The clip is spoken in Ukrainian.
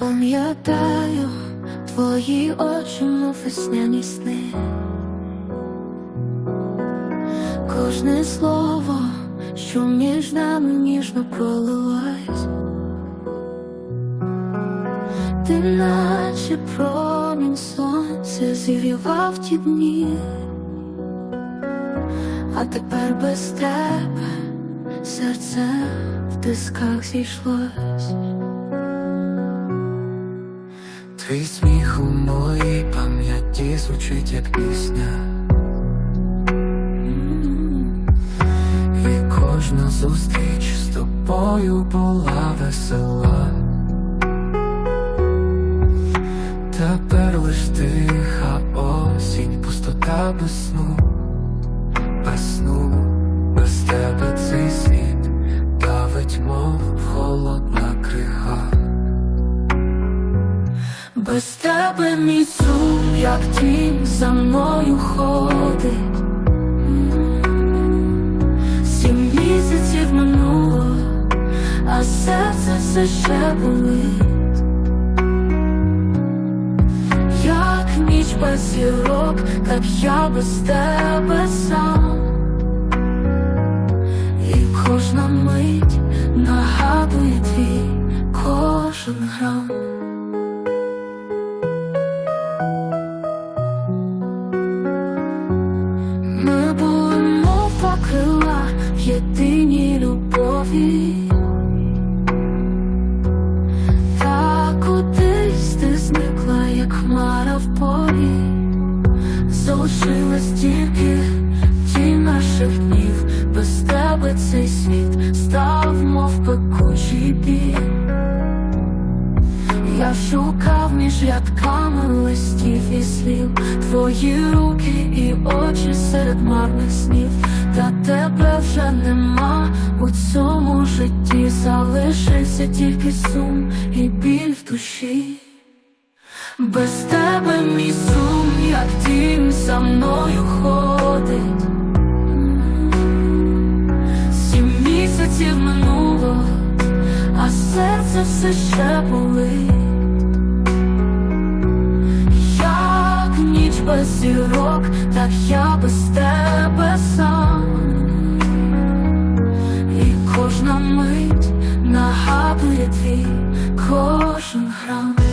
розглядаю твої очі, мов весняні сни. Кожне слово, що між нами ніжно пролилось. Ти наче промінь сонця зігрівав ті дні, а тепер без тебе серце в тисках зійшлось. Твій сміх у моїй пам'яті звучить як пісня. І кожна зустріч з тобою була весела. Тепер лиш тиха осінь, пустота без сну, без сну, Без тебе мій сум, як тінь за мною ходить. Сім місяців минуло, а серце все ще болить. Як ніч без зірок, так я без тебе сам. І кожна мить нагадує твій кожен грам. Хмара в полі, залишилась тільки тінь наших днів, без тебе цей світ став, мов пекучий біль. Я шукав між рядками листів і слів. Твої руки і очі серед марних снів, та тебе вже нема у цьому житті, залишився тільки сум і біль в душі. Без тебе мій сум, як дім за мною ходить. Сім місяців минуло, а серце все ще болить. Як ніч без зірок, так я без тебе сам, і кожна мить нагадує твій кожен грам.